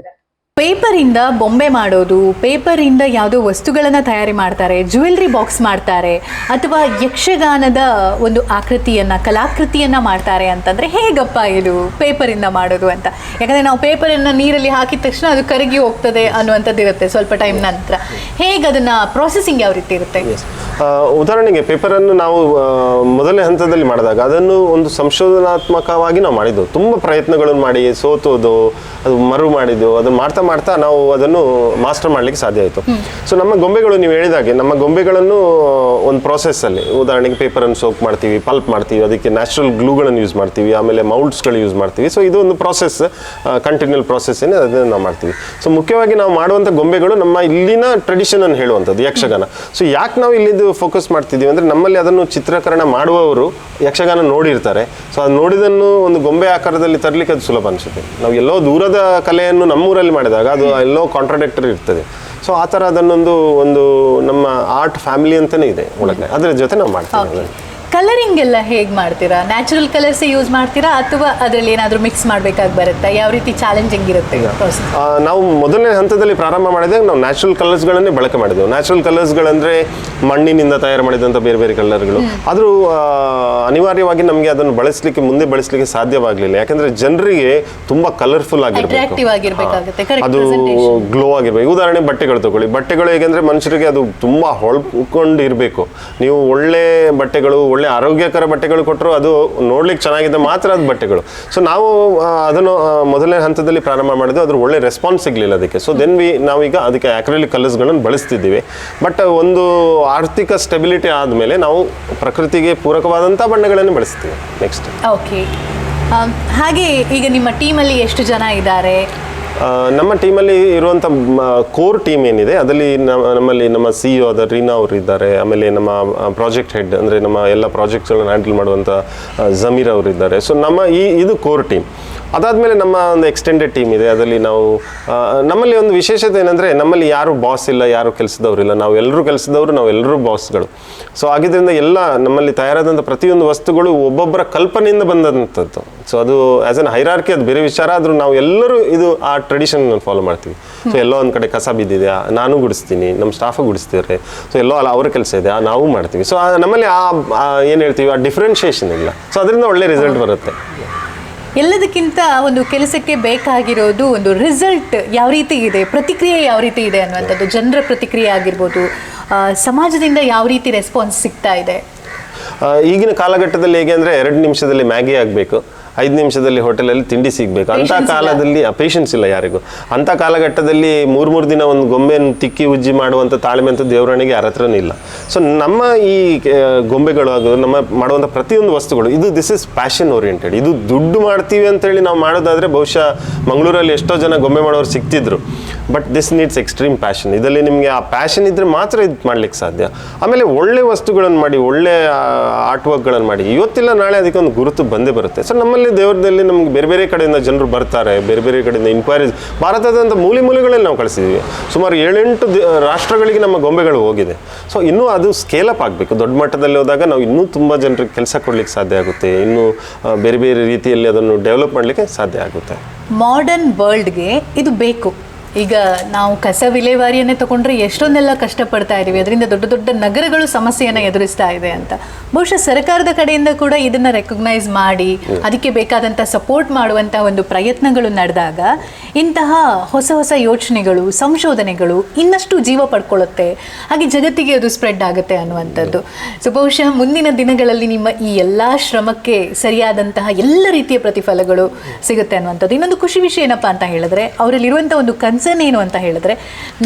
ಪೇಪರ್ ಇಂದ ಬೊಂಬೆ ಮಾಡೋದು, ಪೇಪರಿಂದ ಯಾವುದೋ ವಸ್ತುಗಳನ್ನು ತಯಾರಿ ಮಾಡ್ತಾರೆ, ಜ್ಯುವೆಲ್ರಿ ಬಾಕ್ಸ್ ಮಾಡ್ತಾರೆ, ಅಥವಾ ಯಕ್ಷಗಾನದ ಒಂದು ಆಕೃತಿಯನ್ನು, ಕಲಾಕೃತಿಯನ್ನು ಮಾಡ್ತಾರೆ ಅಂತಂದರೆ ಹೇಗಪ್ಪ ಇದು ಪೇಪರಿಂದ ಮಾಡೋದು ಅಂತ? ಯಾಕಂದರೆ ನಾವು ಪೇಪರನ್ನು ನೀರಲ್ಲಿ ಹಾಕಿದ ತಕ್ಷಣ ಅದು ಕರಗಿ ಹೋಗ್ತದೆ ಅನ್ನುವಂಥದ್ದು ಇರುತ್ತೆ ಸ್ವಲ್ಪ ಟೈಮ್ ನಂತರ. ಹೇಗೆ ಅದನ್ನು ಪ್ರೊಸೆಸಿಂಗ್ ಯಾವ ರೀತಿ ಇರುತ್ತೆ? ಉದಾಹರಣೆಗೆ ಪೇಪರನ್ನು ನಾವು ಮೊದಲನೇ ಹಂತದಲ್ಲಿ ಮಾಡಿದಾಗ ಅದನ್ನು ಒಂದು ಸಂಶೋಧನಾತ್ಮಕವಾಗಿ ನಾವು ಮಾಡಿದ್ದು. ತುಂಬ ಪ್ರಯತ್ನಗಳನ್ನು ಮಾಡಿ ಸೋತೋದು ಅದು ಮರು ಮಾಡಿದ್ದು ಅದನ್ನು ಮಾಡ್ತಾ ಮಾಡ್ತಾ ನಾವು ಅದನ್ನು ಮಾಸ್ಟರ್ ಮಾಡಲಿಕ್ಕೆ ಸಾಧ್ಯ ಆಯಿತು. ಸೊ ನಮ್ಮ ಗೊಂಬೆಗಳು ನೀವು ಹೇಳಿದಾಗೆ ನಮ್ಮ ಗೊಂಬೆಗಳನ್ನು ಒಂದು ಪ್ರೋಸೆಸ್ಸಲ್ಲಿ ಉದಾಹರಣೆಗೆ ಪೇಪರನ್ನು ಸೋಪ್ ಮಾಡ್ತೀವಿ ಪಲ್ಪ್ ಮಾಡ್ತೀವಿ ಅದಕ್ಕೆ ನ್ಯಾಚುರಲ್ ಗ್ಲೂಗಳನ್ನು ಯೂಸ್ ಮಾಡ್ತೀವಿ ಆಮೇಲೆ ಮೌಲ್ಡ್ಸ್ಗಳು ಯೂಸ್ ಮಾಡ್ತೀವಿ. ಸೊ ಇದು ಒಂದು ಪ್ರಾಸೆಸ್ ಕಂಟಿನ್ಯೂಲ್ ಪ್ರಾಸೆಸ್ ಏನೇ ಅದನ್ನು ನಾವು ಮಾಡ್ತೀವಿ. ಸೊ ಮುಖ್ಯವಾಗಿ ನಾವು ಮಾಡುವಂಥ ಗೊಂಬೆಗಳು ನಮ್ಮ ಇಲ್ಲಿನ ಟ್ರೆಡಿಷನ್ ಅನ್ನು ಹೇಳುವಂಥದ್ದು ಯಕ್ಷಗಾನ. ಸೊ ಯಾಕೆ ನಾವು ಇಲ್ಲಿದ್ದು ಫೋಕಸ್ ಮಾಡ್ತಿದ್ದೀವಿ ಅಂದರೆ ನಮ್ಮಲ್ಲಿ ಅದನ್ನು ಚಿತ್ರೀಕರಣ ಮಾಡುವವರು ಯಕ್ಷಗಾನ ನೋಡಿರ್ತಾರೆ. ಸೊ ಅದು ನೋಡಿದನ್ನು ಒಂದು ಗೊಂಬೆ ಆಕಾರದಲ್ಲಿ ತರಲಿಕ್ಕೆ ಅದು ಸುಲಭ ಅನಿಸುತ್ತೆ. ನಾವು ಎಲ್ಲೋ ದೂರದ ಕಲೆಯನ್ನು ನಮ್ಮೂರಲ್ಲಿ ಮಾಡಿದಾಗ ಅದು ಎಲ್ಲೋ ಕಾಂಟ್ರಾಡಿಕ್ಟರಿ ಇರ್ತದೆ. ಸೊ ಆ ಥರ ಅದನ್ನೊಂದು ಒಂದು ನಮ್ಮ ಆರ್ಟ್ ಫ್ಯಾಮಿಲಿ ಅಂತಲೇ ಇದೆ ಒಳಗೆ. ಅದರ ಜೊತೆ ನಾವು ಮಾಡ್ತೀವಿ. ಕಲರಿಂಗ್ ಎಲ್ಲ ಹೇಗೆ ಮಾಡ್ತೀರಾ? ನ್ಯಾಚುರಲ್ ಕಲರ್ಸ್ ಯೂಸ್ ಮಾಡ್ತೀರಾ? ಅಥವಾ ಅದರಲ್ಲಿ ಏನಾದರೂ ಮಿಕ್ಸ್ ಮಾಡಬೇಕಾಗಿ ಬರುತ್ತಾ? ಯಾವ ರೀತಿ ಚಾಲೆಂಜಿಂಗ್ ಇರುತ್ತೆ? ಆ, ನಾವು ಮೊದಲನೇ ಹಂತದಲ್ಲಿ ಪ್ರಾರಂಭ ಮಾಡಿದಾಗ ನಾವು ನ್ಯಾಚುರಲ್ ಕಲರ್ಸ್ಗಳನ್ನೇ ಬಳಕೆ ಮಾಡಿದ್ದೆವು ನ್ಯಾಚುರಲ್ ಕಲರ್ಸ್ಗಳಂದರೆ ಮಣ್ಣಿನಿಂದ ತಯಾರು ಮಾಡಿದಂಥ ಬೇರೆ ಬೇರೆ ಕಲರ್ಗಳು ಆದರೂ ಆ, ಅನಿವಾರ್ಯವಾಗಿ ನಮಗೆ ಅದನ್ನು ಬಳಸಲಿಕ್ಕೆ ಮುಂದೆ ಬಳಸಲಿಕ್ಕೆ ಸಾಧ್ಯವಾಗಲಿಲ್ಲ. ಯಾಕಂದರೆ ಜನರಿಗೆ ತುಂಬ ಕಲರ್ಫುಲ್ ಆಗಿರಬೇಕು. ಅಟ್ರಾಕ್ಟಿವ್ ಆಗಿರ್ಬೇಕಾಗುತ್ತೆ, ಅದು ಗ್ಲೋ ಆಗಿರ್ಬೇಕು. ಉದಾಹರಣೆ ಬಟ್ಟೆಗಳು ತಗೊಳ್ಳಿ. ಬಟ್ಟೆಗಳು ಹೇಗೆಂದ್ರೆ ಮನುಷ್ಯರಿಗೆ ಅದು ತುಂಬ ಹೊಳ್ಕೊಂಡಿರ್ಬೇಕು ನೀವು ಒಳ್ಳೆ ಬಟ್ಟೆಗಳು ಒಳ್ಳೆ ಆರೋಗ್ಯಕರ ಬಟ್ಟೆಗಳು ಕೊಟ್ಟರು, ಅದು ನೋಡ್ಲಿಕ್ಕೆ ಚೆನ್ನಾಗಿದೆ ಮಾತ್ರ ಅದು ಬಟ್ಟೆಗಳು. ಸೊ ನಾವು ಅದನ್ನು ಮೊದಲನೇ ಹಂತದಲ್ಲಿ ಪ್ರಾರಂಭ ಮಾಡಿದ್ವಿ ಅದ್ರ ಒಳ್ಳೆ ರೆಸ್ಪಾನ್ಸ್ ಸಿಗಲಿಲ್ಲ ಅದಕ್ಕೆ. ಸೊ ದೆನ್ ವಿ ನಾವೀಗ ಅದಕ್ಕೆ ಅಕ್ರಿಲಿಕ್ ಕಲರ್ಸ್ಗಳನ್ನು ಬಳಸ್ತಿದ್ದೀವಿ. ಬಟ್ ಒಂದು ಆರ್ಥಿಕ ಸ್ಟೆಬಿಲಿಟಿ ಆದಮೇಲೆ ನಾವು ಪ್ರಕೃತಿಗೆ ಪೂರಕವಾದಂಥ ಬಣ್ಣಗಳನ್ನು ಬಳಸ್ತೀವಿ. ನೆಕ್ಸ್ಟ್ ಓಕೆ ಹಾಗೆ ಈಗ ನಿಮ್ಮ ಟೀಮಲ್ಲಿ ಎಷ್ಟು ಜನ ಇದ್ದಾರೆ? ನಮ್ಮ ಟೀಮಲ್ಲಿ ಇರುವಂಥ ಕೋರ್ ಟೀಮ್ ಏನಿದೆ, ಅದರಲ್ಲಿ ನಮ್ಮ ನಮ್ಮಲ್ಲಿ ನಮ್ಮ ಸಿ ಇ ಆದ ರೀನಾ ಅವರು ಇದ್ದಾರೆ. ಆಮೇಲೆ ನಮ್ಮ ಪ್ರಾಜೆಕ್ಟ್ ಹೆಡ್ ಅಂದರೆ ನಮ್ಮ ಎಲ್ಲ ಪ್ರಾಜೆಕ್ಟ್ಸ್ಗಳನ್ನ ಹ್ಯಾಂಡಲ್ ಮಾಡುವಂಥ ಜಮೀರ್ ಅವರು ಇದ್ದಾರೆ. ಸೊ ನಮ್ಮ ಈ, ಇದು ಕೋರ್ ಟೀಮ್. ಅದಾದಮೇಲೆ ನಮ್ಮ ಒಂದು ಎಕ್ಸ್ಟೆಂಡೆಡ್ ಟೀಮ್ ಇದೆ. ಅದರಲ್ಲಿ ನಾವು ನಮ್ಮಲ್ಲಿ ಒಂದು ವಿಶೇಷತೆ ಏನಂದರೆ ನಮ್ಮಲ್ಲಿ ಯಾರು ಬಾಸ್ ಇಲ್ಲ ಯಾರು ಕೆಲಸದವರಿಲ್ಲ ನಾವು ಎಲ್ಲರೂ ಕೆಲಸದವರು ನಾವು ಎಲ್ಲರೂ ಬಾಸ್ಗಳು ಸೊ ಆಗಿದ್ದರಿಂದ ಎಲ್ಲ ನಮ್ಮಲ್ಲಿ ತಯಾರಾದಂಥ ಪ್ರತಿಯೊಂದು ವಸ್ತುಗಳು ಒಬ್ಬೊಬ್ಬರ ಕಲ್ಪನೆಯಿಂದ ಬಂದಂಥದ್ದು. ಸೊ ಅದು ಆ್ಯಸ್ ಅನ್ ಹೈರಾರ್ಕಿ ಅದು ಬೇರೆ ವಿಚಾರ. ಆದರೂ ನಾವು ಎಲ್ಲರೂ ಇದು ಆ ಟ್ರೆಡಿಷನ್ ಫಾಲೋ ಮಾಡ್ತೀವಿ. ಸೊ ಎಲ್ಲೋ ಒಂದು ಕಡೆ ಕಸ ಬಿದ್ದಿದೆ ಆ, ನಾನು ಗುಡಿಸ್ತೀನಿ ನಮ್ಮ ಸ್ಟಾಫು ಗುಡಿಸ್ತಾರೆ ಸೊ ಎಲ್ಲೋ ಅಲ್ಲ ಅವ್ರ ಕೆಲಸ ಇದೆ ನಾವು ಮಾಡ್ತೀವಿ. ಸೊ ನಮ್ಮಲ್ಲಿ ಆ ಏನು ಹೇಳ್ತೀವಿ ಆ ಡಿಫ್ರೆನ್ಷಿಯೇಷನ್ ಇಲ್ಲ. ಸೊ ಅದರಿಂದ ಒಳ್ಳೆ ರಿಸಲ್ಟ್ ಬರುತ್ತೆ. ಎಲ್ಲದಕ್ಕಿಂತ ಒಂದು ಕೆಲಸಕ್ಕೆ ಬೇಕಾಗಿರೋದು ಒಂದು ರಿಸಲ್ಟ್ ಯಾವ ರೀತಿ ಇದೆ, ಪ್ರತಿಕ್ರಿಯೆ ಯಾವ ರೀತಿ ಇದೆ ಅನ್ನುವಂಥದ್ದು, ಜನರ ಪ್ರತಿಕ್ರಿಯೆ ಆಗಿರ್ಬೋದು ಸಮಾಜದಿಂದ ಯಾವ ರೀತಿ ರೆಸ್ಪಾನ್ಸ್ ಸಿಗ್ತಾ ಇದೆ? ಈಗಿನ ಕಾಲಘಟ್ಟದಲ್ಲಿ ಹೇಗೆ ಅಂದರೆ ಎರಡು ನಿಮಿಷದಲ್ಲಿ ಮ್ಯಾಗಿ ಆಗಬೇಕು. ಐದು ನಿಮಿಷದಲ್ಲಿ ಹೋಟೆಲಲ್ಲಿ ತಿಂಡಿ ಸಿಗಬೇಕು. ಅಂಥ. ಕಾಲದಲ್ಲಿ ಪೇಷನ್ಸ್ ಇಲ್ಲ ಯಾರಿಗೂ. ಅಂಥ ಕಾಲಘಟ್ಟದಲ್ಲಿ ಮೂರು ಮೂರು ದಿನ ಒಂದು ಗೊಂಬೆಯನ್ನು ತಿಕ್ಕಿ ಉಜ್ಜಿ ಮಾಡುವಂಥ ತಾಳ್ಮೆ ಅಂತ ದೇವರಣಿಗೆ ಯಾರ ಹತ್ರನೂ ಇಲ್ಲ. ಸೊ ನಮ್ಮ ಈ ಗೊಂಬೆಗಳು ಆಗೋದು ನಮ್ಮ ಮಾಡುವಂಥ ಪ್ರತಿಯೊಂದು ವಸ್ತುಗಳು ಇದು ದಿಸ್ ಇಸ್ ಪ್ಯಾಷನ್ ಓರಿಯೆಂಟೆಡ್ ಇದು ದುಡ್ಡು ಮಾಡ್ತೀವಿ ಅಂತೇಳಿ ನಾವು ಮಾಡೋದಾದರೆ ಬಹುಶಃ ಮಂಗಳೂರಲ್ಲಿ ಎಷ್ಟೋ ಜನ ಗೊಂಬೆ ಮಾಡೋರು ಸಿಗ್ತಿದ್ರು. But this needs extreme passion ಇದರಲ್ಲಿ ನಿಮಗೆ ಆ ಪ್ಯಾಷನ್ ಇದ್ರೆ ಮಾತ್ರ ಇದು ಮಾಡ್ಲಿಕ್ಕೆ ಸಾಧ್ಯ. ಆಮೇಲೆ ಒಳ್ಳೆ ವಸ್ತುಗಳನ್ನು ಮಾಡಿ, ಒಳ್ಳೆ ಆರ್ಟ್ ವರ್ಕ್ಗಳನ್ನು ಮಾಡಿ. ಇವತ್ತಿಲ್ಲ, ನಾಳೆ ಅದಕ್ಕೆ ಒಂದು ಗುರುತು ಬಂದೇ ಬರುತ್ತೆ. ಸೊ ನಮ್ಮಲ್ಲಿ ದೇವರದಲ್ಲಿ ನಮ್ಗೆ ಬೇರೆ ಬೇರೆ ಕಡೆಯಿಂದ ಜನರು ಬರ್ತಾರೆ, ಬೇರೆ ಬೇರೆ ಕಡೆಯಿಂದ ಇನ್ಕ್ವೈರೀಸ್ ಭಾರತದಂಥ ಮೂಲೆ ಮೂಲೆಗಳಲ್ಲಿ ನಾವು ಕಳಿಸಿದ್ದೀವಿ ಸುಮಾರು ಏಳೆಂಟು ರಾಷ್ಟ್ರಗಳಿಗೆ ನಮ್ಮ ಗೊಂಬೆಗಳು ಹೋಗಿದೆ. ಸೊ ಇನ್ನೂ ಅದು ಸ್ಕೇಲ್ ಅಪ್ ಆಗಬೇಕು. ದೊಡ್ಡ ಮಟ್ಟದಲ್ಲಿ ಹೋದಾಗ ನಾವು ಇನ್ನೂ ತುಂಬ ಜನರಿಗೆ ಕೆಲಸ ಕೊಡ್ಲಿಕ್ಕೆ ಸಾಧ್ಯ ಆಗುತ್ತೆ. ಇನ್ನೂ ಬೇರೆ ಬೇರೆ ರೀತಿಯಲ್ಲಿ ಅದನ್ನು ಡೆವಲಪ್ ಮಾಡಲಿಕ್ಕೆ ಸಾಧ್ಯ ಆಗುತ್ತೆ. ಮಾಡರ್ನ್ ವರ್ಲ್ಡ್ಗೆ ಇದು ಬೇಕು. ಈಗ ನಾವು ಕಸ ವಿಲೇವಾರಿಯನ್ನೇ ತಗೊಂಡ್ರೆ ಎಷ್ಟೊಂದೆಲ್ಲ ಕಷ್ಟಪಡ್ತಾ ಇದ್ದೀವಿ. ಅದರಿಂದ ದೊಡ್ಡ ದೊಡ್ಡ ನಗರಗಳು ಸಮಸ್ಯೆಯನ್ನು ಎದುರಿಸ್ತಾ ಇದೆ ಅಂತ. ಬಹುಶಃ ಸರ್ಕಾರದ ಕಡೆಯಿಂದ ಕೂಡ ಇದನ್ನ ರೆಕಗ್ನೈಸ್ ಮಾಡಿ ಅದಕ್ಕೆ ಬೇಕಾದಂಥ ಸಪೋರ್ಟ್ ಮಾಡುವಂತಹ ಒಂದು ಪ್ರಯತ್ನಗಳು ನಡೆದಾಗ ಇಂತಹ ಹೊಸ ಹೊಸ ಯೋಚನೆಗಳು ಸಂಶೋಧನೆಗಳು ಇನ್ನಷ್ಟು ಜೀವ ಪಡ್ಕೊಳ್ಳುತ್ತೆ. ಹಾಗೆ ಜಗತ್ತಿಗೆ ಅದು ಸ್ಪ್ರೆಡ್ ಆಗುತ್ತೆ ಅನ್ನುವಂಥದ್ದು. ಸೊ ಬಹುಶಃ ಮುಂದಿನ ದಿನಗಳಲ್ಲಿ ನಿಮ್ಮ ಈ ಎಲ್ಲ ಶ್ರಮಕ್ಕೆ ಸರಿಯಾದಂತಹ ಎಲ್ಲ ರೀತಿಯ ಪ್ರತಿಫಲಗಳು ಸಿಗುತ್ತೆ ಅನ್ನುವಂಥದ್ದು. ಇನ್ನೊಂದು ಖುಷಿ ವಿಷಯ ಏನಪ್ಪಾ ಅಂತ ಹೇಳಿದ್ರೆ ಅವರಲ್ಲಿರುವಂತಹ ಒಂದು ಕನ್ಸರ್ನ್ ಏನು ಅಂತ ಹೇಳಿದ್ರೆ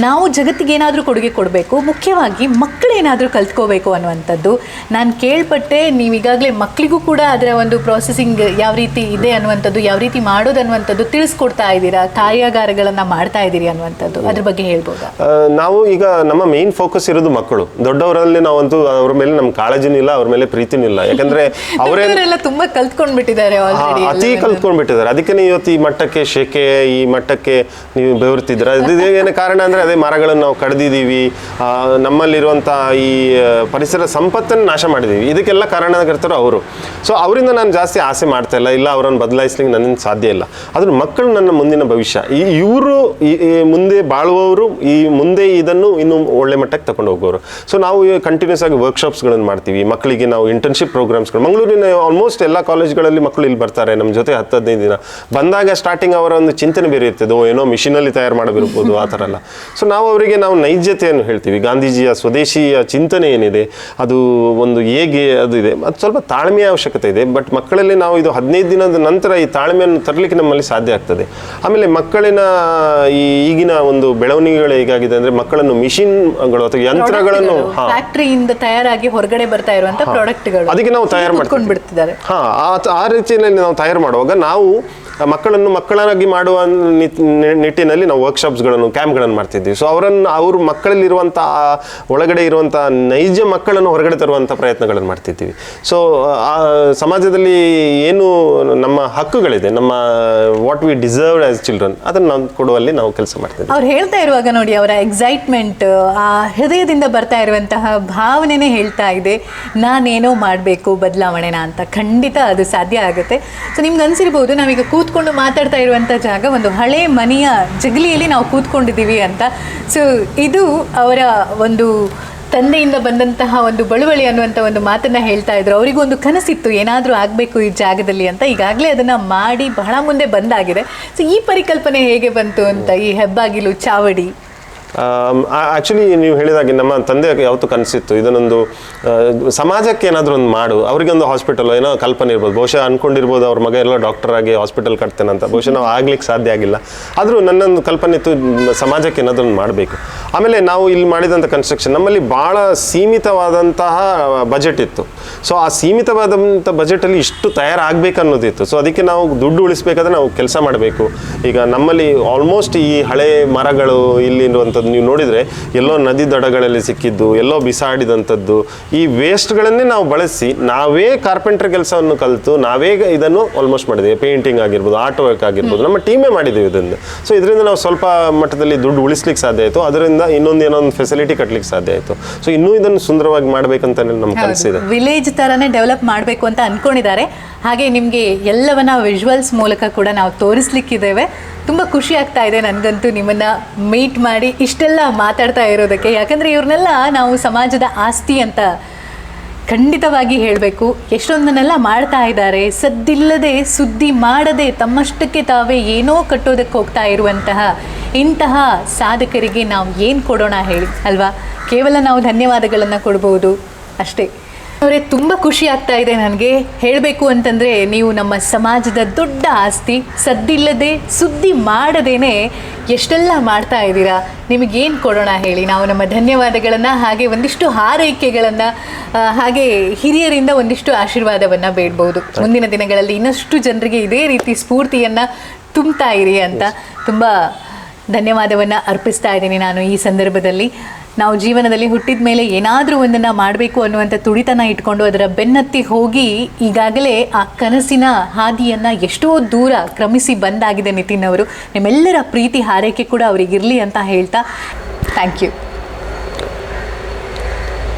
ನಾವು ಜಗತ್ತಿಗೆ ಏನಾದರೂ ಕೊಡುಗೆ ಕೊಡಬೇಕು ಮುಖ್ಯವಾಗಿ ಮಕ್ಕಳೇನಾದರೂ ಕಲ್ತ್ಕೋಬೇಕು ಅನ್ನುವಂಥದ್ದು. ನಾನು ಕೇಳ್ಪಟ್ಟೆ ನೀವು ಈಗಾಗಲೇ ಮಕ್ಕಳಿಗೂ ಕೂಡ ಅದರ ಒಂದು ಪ್ರಾಸೆಸಿಂಗ್ ಯಾವ ರೀತಿ ಇದೆ ಅನ್ನುವಂಥದ್ದು ಯಾವ ರೀತಿ ಮಾಡೋದು ಅನ್ನುವಂಥದ್ದು ತಿಳಿಸ್ಕೊಡ್ತಾ ಇದ್ದೀರಾ ಕಾರ್ಯಾಗಾರಗಳನ್ನು ಮಾಡ್ತಾ ಇದ್ದೀರಿ ಅನ್ನುವಂಥದ್ದು ಅದ್ರ ಬಗ್ಗೆ ಹೇಳ್ಬೋದು? ನಾವು ಈಗ ನಮ್ಮ ಮೇನ್ ಫೋಕಸ್ ಇರೋದು ಮಕ್ಕಳು. ದೊಡ್ಡವರಲ್ಲಿ ನಾವಂತೂ ಅವ್ರ ಮೇಲೆ ನಮ್ಮ ಕಾಳಜಿನೂ ಇಲ್ಲ ಅವ್ರ ಮೇಲೆ ಪ್ರೀತಿನೂ ಇಲ್ಲ. ಯಾಕಂದ್ರೆ (laughs) ಅವರೇ ದೊಡ್ಡವರೆಲ್ಲ ತುಂಬಾ ಕಲ್ತ್ಕೊಂಡ್ಬಿಟ್ಟಿದ್ದಾರೆ ಅತಿ ಕಲ್ತ್ಕೊಂಡ್ಬಿಟ್ಟಿದ್ದಾರೆ. ಅದಕ್ಕೆ ಇವತ್ತು ಈ ಮಟ್ಟಕ್ಕೆ ಶೇಕೆ ಈ ಮಟ್ಟಕ್ಕೆ ನೀವು ಬೆವರ್ತಿದ್ರ ಏನು ಕಾರಣ ಅಂದರೆ ಅದೇ ಮರಗಳನ್ನು ನಾವು ಕಡ್ದಿದ್ದೀವಿ. ನಮ್ಮಲ್ಲಿರುವಂಥ ಈ ಪರಿಸರ ಸಂಪತ್ತನ್ನು ನಾಶ ಮಾಡಿದ್ದೀವಿ. ಇದಕ್ಕೆಲ್ಲ ಕಾರಣಕರ್ತರು ಅವರು. ಸೊ ಅವರಿಂದ ನಾನು ಜಾಸ್ತಿ ಆಸೆ ಮಾಡ್ತಾ ಇಲ್ಲ. ಇಲ್ಲ, ಅವರನ್ನು ಬದಲಾಯಿಸ್ಲಿಕ್ಕೆ ನನ್ನಿಂದ ಸಾಧ್ಯ ಇಲ್ಲ. ಆದರೆ ಮಕ್ಕಳು ನನ್ನ ಮುಂದಿನ ಭವಿಷ್ಯ. ಈ, ಇವರು ಈ ಮುಂದೆ ಬಾಳುವವರು, ಈ ಮುಂದೆ ಇದನ್ನು ಇನ್ನೂ ಒಳ್ಳೆ ಮಟ್ಟಕ್ಕೆ ತಗೊಂಡು ಹೋಗೋರು. ಸೊ ನಾವು ಕಂಟಿನ್ಯೂಸ್ ಆಗಿ ವರ್ಕ್ಶಾಪ್ಸ್ಗಳನ್ನು ಮಾಡ್ತೀವಿ. ಮಕ್ಕಳಿಗೆ ನಾವು ಇಂಟರ್ನ್ಶಿಪ್ ಪ್ರೋಗ್ರಾಮ್ಸ್ಗಳು ಮಂಗಳೂರಿನ ಆಲ್ಮೋಸ್ಟ್ ಎಲ್ಲ ಕಾಲೇಜ್ಗಳಲ್ಲಿ ಮಕ್ಕಳು ಇಲ್ಲಿ ಬರ್ತಾರೆ. ನಮ್ಮ ಜೊತೆ ಹತ್ತು ಹದಿನೈದು ದಿನ ಬಂದಾಗ ಸ್ಟಾರ್ಟಿಂಗ್ ಅವರ ಒಂದು ಚಿಂತನೆ ಬೇರೆ ಇರ್ತದೆ. ಏನೋ ಮಿಷಿನಲ್ಲಿ ತಯಾರು ಮಾಡಬಿರ್ಬೋದು ಆ ಥರ ಎಲ್ಲ. ಸೊ ನಾವು ಅವರಿಗೆ ನಾವು ನೈಜತೆಯನ್ನು ಹೇಳ್ತೀವಿ. ಗಾಂಧೀಜಿಯ ಸ್ವದೇಶಿಯ ಚಿಂತನೆ ಏನಿದೆ ಅದು ಒಂದು ಹೇಗೆ ಅದು ಇದೆ. ಅದು ಸ್ವಲ್ಪ ತಾಳ್ಮೆಯ ಅವಶ್ಯಕತೆ ಇದೆ ಬಟ್ ಮಕ್ಕಳಲ್ಲಿ ನಾವು ಇದು ಹದಿನೈದು ದಿನದ ನಂತರ ಈ ತಾಳ್ಮೆಯನ್ನು ತರಲಿಕ್ಕೆ ನಮ್ಮಲ್ಲಿ ಸಾಧ್ಯ ಆಗ್ತದೆ. ಆಮೇಲೆ ಮಕ್ಕಳಿನ ಈ ಈಗಿನ ಒಂದು ಬೆಳವಣಿಗೆಗಳು ಹೇಗಾಗಿದೆ ಅಂದರೆ ಮಕ್ಕಳನ್ನು ಮಿಷಿನ್ಗಳು ಅಥವಾ ಯಂತ್ರಗಳನ್ನು ಫ್ಯಾಕ್ಟ್ರಿಯಿಂದ ತಯಾರಾಗಿ ಹೊರಗಡೆ ಬರ್ತಾ ಇರುವಂತ ಪ್ರಾಡಕ್ಟ್ಗಳು ಅದಕ್ಕೆ ನಾವು ತಯಾರು ಮಾಡ್ಕೊಂಡು ಬಿಡ್ತಿದ್ದಾರೆ. ಹಾ ಆ- ರೀತಿಯಲ್ಲಿ ನಾವು ತಯಾರು ಮಾಡುವಾಗ ನಾವು ಮಕ್ಕಳನ್ನು ಮಕ್ಕಳಾಗಿ ಮಾಡುವ ನಿಟ್ಟಿನಲ್ಲಿ ನಾವು ವರ್ಕ್ಶಾಪ್ಸ್ಗಳನ್ನು ಕ್ಯಾಂಪ್ಗಳನ್ನು ಮಾಡ್ತಿದ್ವಿ. ಸೊ ಅವರನ್ನು, ಅವ್ರ ಮಕ್ಕಳಲ್ಲಿರುವಂಥ ಒಳಗಡೆ ಇರುವಂಥ ನೈಜ ಮಕ್ಕಳನ್ನು ಹೊರಗಡೆ ತರುವಂಥ ಪ್ರಯತ್ನಗಳನ್ನು ಮಾಡ್ತಿದ್ದೀವಿ ಸೊ ಸಮಾಜದಲ್ಲಿ ಏನು ನಮ್ಮ ಹಕ್ಕುಗಳಿದೆ, ನಮ್ಮ what we deserve as children ಅದನ್ನು ನಾವು ಕೊಡುವಲ್ಲಿ ನಾವು ಕೆಲಸ ಮಾಡ್ತಿದ್ದೀವಿ ಅವ್ರು ಹೇಳ್ತಾ ಇರುವಾಗ ನೋಡಿ, ಅವರ ಎಕ್ಸೈಟ್ಮೆಂಟ್ ಆ ಹೃದಯದಿಂದ ಬರ್ತಾ ಇರುವಂತಹ ಭಾವನೆನೇ ಹೇಳ್ತಾ ಇದೆ, ನಾನೇನೋ ಮಾಡಬೇಕು, ಬದಲಾವಣೆನ ಅಂತ ಖಂಡಿತ ಅದು ಸಾಧ್ಯ ಆಗುತ್ತೆ. ಸೊ ನಿಮ್ಗೆ ಅನಿಸಿರ್ಬೋದು, ನಾವೀಗ ಕೂತ್ಕೊಂಡು ಮಾತಾಡ್ತಾ ಇರುವಂಥ ಜಾಗ ಒಂದು ಹಳೆ ಮನೆಯ ಜಗಲಿಯಲ್ಲಿ ನಾವು ಕೂತ್ಕೊಂಡಿದ್ದೀವಿ ಅಂತ. ಸೊ ಇದು ಅವರ ಒಂದು ತಂದೆಯಿಂದ ಬಂದಂತಹ ಒಂದು ಬಳುವಳಿ ಅನ್ನುವಂಥ ಒಂದು ಮಾತನ್ನು ಹೇಳ್ತಾ ಇದ್ರು. ಅವರಿಗೊಂದು ಕನಸಿತ್ತು, ಏನಾದರೂ ಆಗಬೇಕು ಈ ಜಾಗದಲ್ಲಿ ಅಂತ. ಈಗಾಗಲೇ ಅದನ್ನು ಮಾಡಿ ಬಹಳ ಮುಂದೆ ಬಂದಾಗಿದೆ. ಸೊ ಈ ಪರಿಕಲ್ಪನೆ ಹೇಗೆ ಬಂತು ಅಂತ, ಈ ಹೆಬ್ಬಾಗಿಲು, ಚಾವಡಿ? ಆ್ಯಕ್ಚುಲಿ ನೀವು ಹೇಳಿದಾಗೆ ನಮ್ಮ ತಂದೆ ಯಾವತ್ತು ಕನಸಿತ್ತು, ಇದನ್ನೊಂದು ಸಮಾಜಕ್ಕೆ ಏನಾದರೂ ಒಂದು ಮಾಡು, ಅವರಿಗೆ ಒಂದು ಹಾಸ್ಪಿಟಲ್ ಏನೋ ಕಲ್ಪನೆ ಇರ್ಬೋದು. ಬಹುಶಃ ಅಂದ್ಕೊಂಡಿರ್ಬೋದು ಅವ್ರ ಮಗ ಎಲ್ಲ ಡಾಕ್ಟರ್ ಆಗಿ ಹಾಸ್ಪಿಟಲ್ ಕಟ್ತೇನೆ ಅಂತ. ಬಹುಶಃ ನಾವು ಆಗ್ಲಿಕ್ಕೆ ಸಾಧ್ಯ ಆಗಿಲ್ಲ. ಆದರೂ ನನ್ನೊಂದು ಕಲ್ಪನೆ ಇತ್ತು ಸಮಾಜಕ್ಕೆ ಏನಾದರೂ ಒಂದು ಮಾಡಬೇಕು. ಆಮೇಲೆ ನಾವು ಇಲ್ಲಿ ಮಾಡಿದಂಥ ಕನ್ಸ್ಟ್ರಕ್ಷನ್ ನಮ್ಮಲ್ಲಿ ಭಾಳ ಸೀಮಿತವಾದಂತಹ ಬಜೆಟ್ ಇತ್ತು. ಸೊ ಆ ಸೀಮಿತವಾದಂಥ ಬಜೆಟಲ್ಲಿ ಇಷ್ಟು ತಯಾರಾಗಬೇಕನ್ನೋದಿತ್ತು. ಸೊ ಅದಕ್ಕೆ ನಾವು ದುಡ್ಡು ಉಳಿಸ್ಬೇಕಾದ್ರೆ ನಾವು ಕೆಲಸ ಮಾಡಬೇಕು. ಈಗ ನಮ್ಮಲ್ಲಿ ಆಲ್ಮೋಸ್ಟ್ ಈ ಹಳೆ ಮರಗಳು ಇಲ್ಲಿರುವಂಥದ್ದು ನೀವು ನೋಡಿದರೆ ಎಲ್ಲೋ ನದಿ ದಡಗಳಲ್ಲಿ ಸಿಕ್ಕಿದ್ದು ಎಲ್ಲೋ ಬಿಸಾಡಿದಂಥದ್ದು ಈ ವೇಸ್ಟ್ಗಳನ್ನೇ ನಾವು ಬಳಸಿ ನಾವೇ ಕಾರ್ಪೆಂಟ್ರ್ ಕೆಲಸವನ್ನು ಕಲಿತು ನಾವೇ ಇದನ್ನು ಆಲ್ಮೋಸ್ಟ್ ಮಾಡಿದ್ದೀವಿ ಪೇಂಟಿಂಗ್ ಆಗಿರ್ಬೋದು ಆರ್ಟ್ ವರ್ಕ್ ಆಗಿರ್ಬೋದು ನಮ್ಮ ಟೀಮೇ ಮಾಡಿದ್ದೀವಿ ಇದನ್ನು. ಸೊ ಇದರಿಂದ ನಾವು ಸ್ವಲ್ಪ ಮಟ್ಟದಲ್ಲಿ ದುಡ್ಡು ಉಳಿಸ್ಲಿಕ್ಕೆ ಸಾಧ್ಯ ಆಯಿತು. ಅದರಿಂದ ಇನ್ನೊಂದು ಏನೋ ಒಂದು ಫೆಸಿಲಿಟಿ ಕಟ್ಟಲಿಕ್ಕೆ ಸಾಧ್ಯ ಆಯಿತು. ಸೊ ಇನ್ನೂ ಇದನ್ನು ಸುಂದರವಾಗಿ ಮಾಡಬೇಕಂತ ನಮ್ಮ ಕನಸಿದೆ ವಿಲೇಜ್ ಥರನೇ ಡೆವಲಪ್ ಮಾಡಬೇಕು ಅಂತ ಅಂದ್ಕೊಂಡಿದ್ದಾರೆ ಹಾಗೆ ನಿಮಗೆ ಎಲ್ಲವನ್ನ ವಿಜುವಲ್ಸ್ ಮೂಲಕ ಕೂಡ ನಾವು ತೋರಿಸ್ಲಿಕ್ಕಿದ್ದೇವೆ. ತುಂಬ ಖುಷಿ ಆಗ್ತಾ ಇದೆ ನನಗಂತೂ ನಿಮ್ಮನ್ನ ಮೀಟ್ ಮಾಡಿ ಇಷ್ಟೆಲ್ಲ ಮಾತಾಡ್ತಾ ಇರೋದಕ್ಕೆ. ಯಾಕಂದ್ರೆ ಇವ್ರನ್ನೆಲ್ಲ ನಾವು ಸಮಾಜದ ಆಸ್ತಿ ಅಂತ ಖಂಡಿತವಾಗಿ ಹೇಳಬೇಕು. ಎಷ್ಟೊಂದನ್ನೆಲ್ಲ ಮಾಡ್ತಾ ಇದ್ದಾರೆ, ಸದ್ದಿಲ್ಲದೆ ಸುದ್ದಿ ಮಾಡದೆ ತಮ್ಮಷ್ಟಕ್ಕೆ ತಾವೇ ಏನೋ ಕಟ್ಟೋದಕ್ಕೆ ಹೋಗ್ತಾ ಇರುವಂತಹ ಇಂತಹ ಸಾಧಕರಿಗೆ ನಾವು ಏನು ಕೊಡೋಣ ಹೇಳಿ, ಅಲ್ವಾ? ಕೇವಲ ನಾವು ಧನ್ಯವಾದಗಳನ್ನು ಕೊಡ್ಬೋದು, ಅಷ್ಟೇ. ಅವರೇ ತುಂಬ ಖುಷಿ ಆಗ್ತಾ ಇದೆ ನನಗೆ ಹೇಳಬೇಕು ಅಂತಂದರೆ ನೀವು ನಮ್ಮ ಸಮಾಜದ ದೊಡ್ಡ ಆಸ್ತಿ ಸದ್ದಿಲ್ಲದೆ ಸುದ್ದಿ ಮಾಡದೇನೆ ಎಷ್ಟೆಲ್ಲ ಮಾಡ್ತಾ ಇದ್ದೀರಾ? ನಿಮಗೇನು ಕೊಡೋಣ ಹೇಳಿ? ನಾವು ನಮ್ಮ ಧನ್ಯವಾದಗಳನ್ನು ಹಾಗೆ ಒಂದಿಷ್ಟು ಹಾರೈಕೆಗಳನ್ನು ಹಾಗೆ ಹಿರಿಯರಿಂದ ಒಂದಿಷ್ಟು ಆಶೀರ್ವಾದವನ್ನು ಬೇಡ್ಬೋದು. ಮುಂದಿನ ದಿನಗಳಲ್ಲಿ ಇನ್ನಷ್ಟು ಜನರಿಗೆ ಇದೇ ರೀತಿ ಸ್ಫೂರ್ತಿಯನ್ನು ತುಂಬ್ತಾ ಇರಿ ಅಂತ ತುಂಬ ಧನ್ಯವಾದವನ್ನು ಅರ್ಪಿಸ್ತಾ ಇದ್ದೀನಿ ನಾನು ಈ ಸಂದರ್ಭದಲ್ಲಿ. ನಾವು ಜೀವನದಲ್ಲಿ ಹುಟ್ಟಿದ ಮೇಲೆ ಏನಾದರೂ ಒಂದನ್ನು ಮಾಡಬೇಕು ಅನ್ನುವಂಥ ತುಡಿತನ ಇಟ್ಕೊಂಡು ಅದರ ಬೆನ್ನತ್ತಿ ಹೋಗಿ ಈಗಾಗಲೇ ಆ ಕನಸಿನ ಹಾದಿಯನ್ನು ಎಷ್ಟೋ ದೂರ ಕ್ರಮಿಸಿ ಬಂದಾಗಿದೆ ನಿತಿನ್ ಅವರು. ನಿಮ್ಮೆಲ್ಲರ ಪ್ರೀತಿ ಹಾರೈಕೆ ಕೂಡ ಅವರಿಗಿರಲಿ ಅಂತ ಹೇಳ್ತಾ ಥ್ಯಾಂಕ್ ಯು